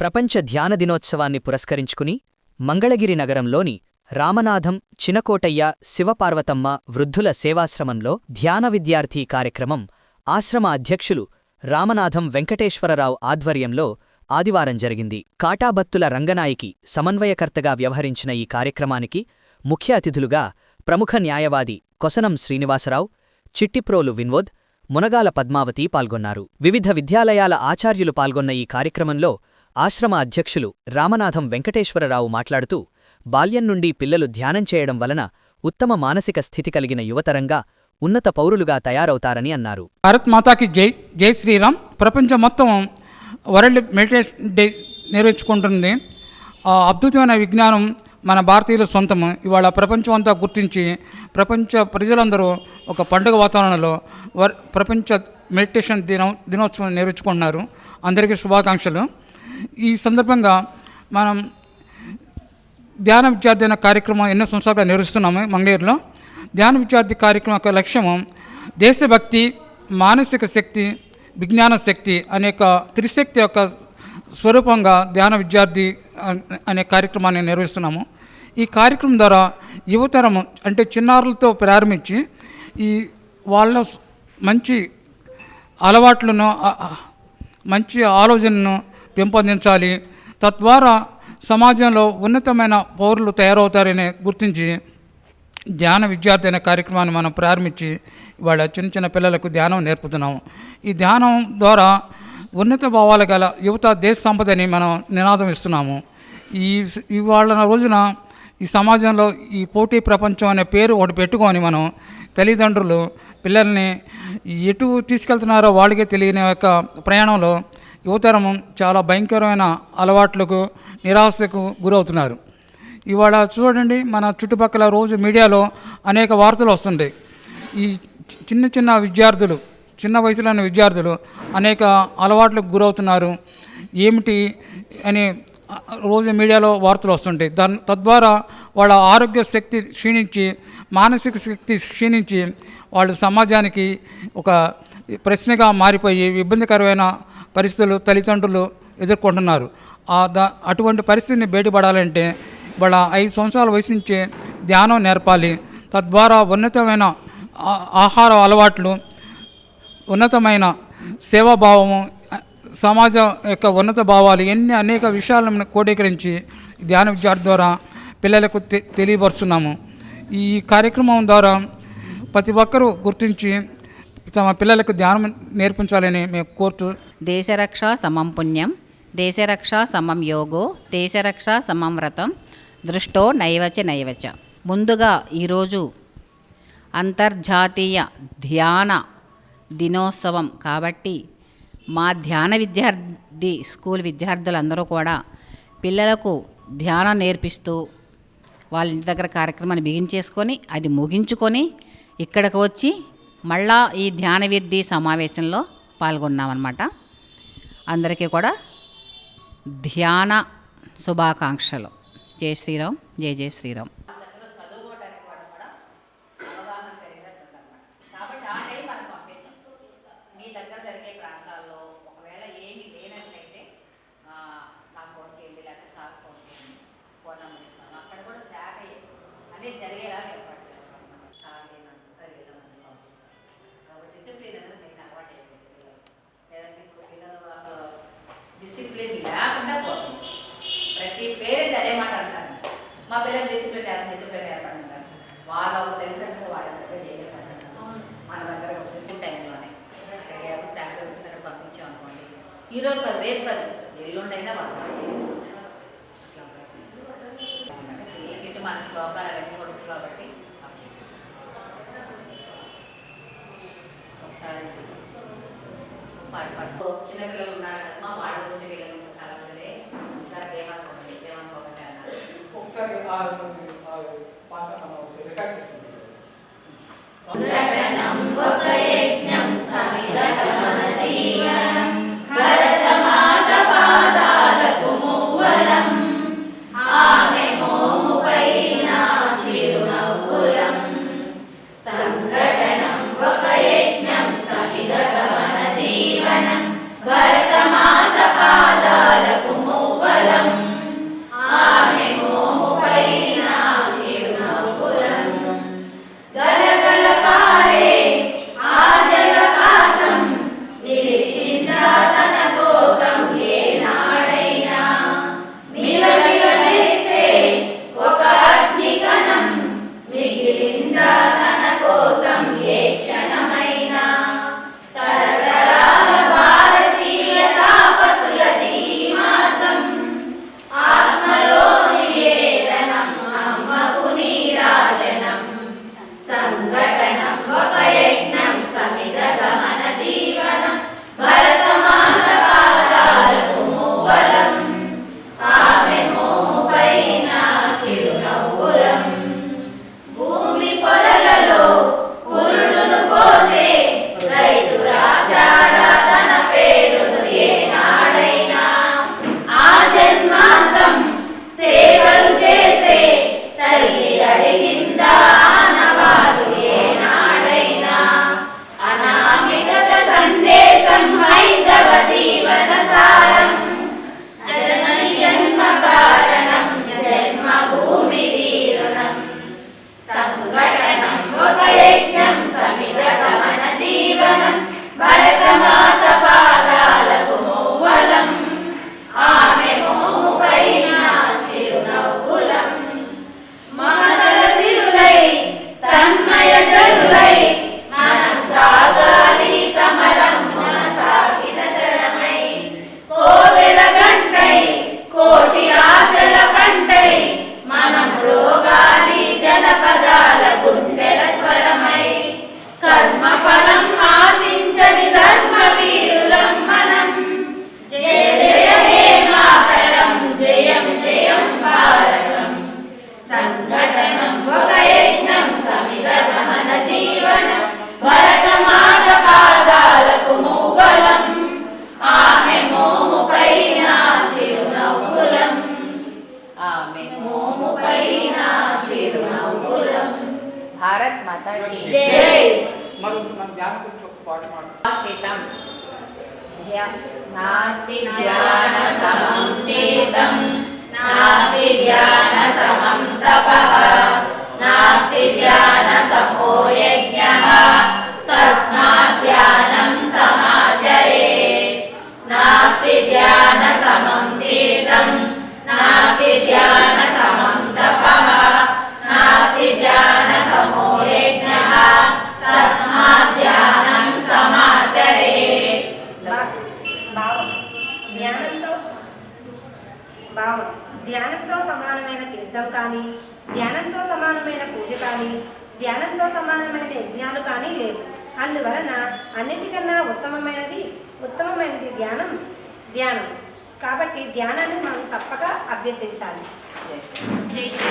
ప్రపంచ ధ్యాన దినోత్సవాన్ని పురస్కరించుకుని మంగళగిరి నగరంలోని రామనాథం చినకోటయ్య శివపార్వతమ్మ వృద్ధుల సేవాశ్రమంలో ధ్యాన విద్యార్థి కార్యక్రమం ఆశ్రమ అధ్యక్షులు రామనాథం వెంకటేశ్వరరావు ఆధ్వర్యంలో ఆదివారం జరిగింది. కాటాబత్తుల రంగనాయికి సమన్వయకర్తగా వ్యవహరించిన ఈ కార్యక్రమానికి ముఖ్య అతిథులుగా ప్రముఖ న్యాయవాది కొసనం శ్రీనివాసరావు చిట్టిప్రోలు విన్వోద్ మునగాల పద్మావతి పాల్గొన్నారు. వివిధ విద్యాలయాల ఆచార్యులు పాల్గొన్న ఈ కార్యక్రమంలో ఆశ్రమ అధ్యక్షులు రామనాథం వెంకటేశ్వరరావు మాట్లాడుతూ బాల్యం నుండి పిల్లలు ధ్యానం చేయడం వలన ఉత్తమ మానసిక స్థితి కలిగిన యువతరంగా ఉన్నత పౌరులుగా తయారవుతారని అన్నారు. భారత్ మాతాకి జై జై శ్రీరామ్. ప్రపంచం మొత్తం వరల్డ్ మెడిటేషన్ డే నిర్వహించుకుంటుంది. అద్భుతమైన విజ్ఞానం మన భారతీయుల సొంతం. ఇవాళ ప్రపంచం అంతా గుర్తించి ప్రపంచ ప్రజలందరూ ఒక పండుగ వాతావరణంలో ప్రపంచ మెడిటేషన్ దినం దినోత్సవం నిర్వహించుకుంటున్నారు. అందరికీ శుభాకాంక్షలు. ఈ సందర్భంగా మనం ధ్యాన విద్యార్థి అనే కార్యక్రమం ఎన్నో సంవత్సరాలుగా నిర్వహిస్తున్నాము మంగళగిరిలో. ధ్యాన విద్యార్థి కార్యక్రమం యొక్క లక్ష్యము దేశభక్తి మానసిక శక్తి విజ్ఞాన శక్తి అనేక త్రిశక్తి యొక్క స్వరూపంగా ధ్యాన విద్యార్థి అనే- కార్యక్రమాన్ని నిర్వహిస్తున్నాము. ఈ కార్యక్రమం ద్వారా యువతరం అంటే చిన్నారులతో ప్రారంభించి ఈ వాళ్ళ మంచి అలవాట్లను మంచి ఆలోచనను పెంపొందించాలి. తద్వారా సమాజంలో ఉన్నతమైన పౌరులు తయారవుతారని గుర్తించి ధ్యాన విద్యార్థి అనే కార్యక్రమాన్ని మనం ప్రారంభించి వాళ్ళ చిన్న చిన్న పిల్లలకు ధ్యానం నేర్పుతున్నాము. ఈ ధ్యానం ద్వారా ఉన్నత భావాలు గల యువత దేశ సంపదని మనం నినాదం ఇస్తున్నాము. ఈ ఇవాళ రోజున ఈ సమాజంలో ఈ పోటీ ప్రపంచం అనే పేరు ఒకటి పెట్టుకొని మనం తల్లిదండ్రులు పిల్లల్ని ఎటు తీసుకెళ్తున్నారో వాళ్ళకే తెలియని యొక్క ప్రయాణంలో యువతరం చాలా భయంకరమైన అలవాట్లకు నిరాశకు గురవుతున్నారు. ఇవాళ చూడండి మన చుట్టుపక్కల రోజు మీడియాలో అనేక వార్తలు వస్తుంటాయి. ఈ చిన్న చిన్న విద్యార్థులు చిన్న వయసులోని విద్యార్థులు అనేక అలవాట్లకు గురవుతున్నారు. ఏమిటి అని రోజు మీడియాలో వార్తలు వస్తుంటాయి. దాని తద్వారా వాళ్ళ ఆరోగ్య శక్తి క్షీణించి మానసిక శక్తి క్షీణించి వాళ్ళు సమాజానికి ఒక ప్రశ్నగా మారిపోయి ఇబ్బందికరమైన పరిస్థితులు తల్లిదండ్రులు ఎదుర్కొంటున్నారు. ఆ దా అటువంటి పరిస్థితిని బయటపడాలంటే వాళ్ళ ఐదు సంవత్సరాల వయసు నుంచే ధ్యానం నేర్పాలి. తద్వారా ఉన్నతమైన ఆహార అలవాట్లు ఉన్నతమైన సేవాభావము సమాజం యొక్క ఉన్నత భావాలు ఎన్ని అనేక విషయాలను క్రోడీకరించి ధ్యాన విద్యార్థి ద్వారా పిల్లలకు తె తెలియపరుస్తున్నాము. ఈ కార్యక్రమం ద్వారా ప్రతి ఒక్కరూ గుర్తించి తమ పిల్లలకు ధ్యానం నేర్పించాలని మేము కోరుతూ దేశరక్ష సమం పుణ్యం దేశరక్ష సమం యోగో దేశరక్ష సమం వ్రతం దృష్టో నైవచ నైవచ. ముందుగా ఈరోజు అంతర్జాతీయ ధ్యాన దినోత్సవం కాబట్టి మా ధ్యాన విద్యార్థి స్కూల్ విద్యార్థులందరూ కూడా పిల్లలకు ధ్యానం నేర్పిస్తూ వాళ్ళ ఇంటి దగ్గర కార్యక్రమాన్ని బిగించేసుకొని అది ముగించుకొని ఇక్కడికి వచ్చి మళ్ళా ఈ ధ్యాన విద్య సమావేశంలో పాల్గొన్నామన్నమాట. అందరికీ కూడా ధ్యాన శుభాకాంక్షలు. జై శ్రీరామ్ జై జై శ్రీరామ్. మా పిల్లలు డిసిప్లిన్ ఏర్పడి డిసిప్లిన్ ఏర్పడింటారు వాళ్ళ తల్లిదండ్రులు వాళ్ళ సరిగ్గా చేయలేకపోతున్నారు మన దగ్గర వచ్చేసి టైంలోనే రేపు సాయంత్రం దగ్గర పంపించాం అనుకోండి. ఈ రోజు కాదు రేపు కాదు ఎల్లుండైనా వాళ్ళు ఇటు మన శ్లోకాలు అవన్నీ కూడా వచ్చు కాబట్టి ఒకసారి పాడు పాడు. చిన్నపిల్లలు ఉన్నారు కదా మా వాళ్ళ గురించి వీళ్ళ కలవదే ఒకసారి దేవాలి ఒకసారి పాట మనం రికార్డ్ చేసుకుంటాం భరతమాత ಮಾತಾ ಜೈ ध्याशितं नास्ति ज्ञानसमं नास्ति ज्ञान ధ్యానంతో సమానమైన యజ్ఞాలు కానీ లేవు. అందువలన అన్నిటికన్నా ఉత్తమమైనది ఉత్తమమైనది ధ్యానం ధ్యానం. కాబట్టి ధ్యానాన్ని మనం తప్పక అభ్యసించాలి. జై శ్రీ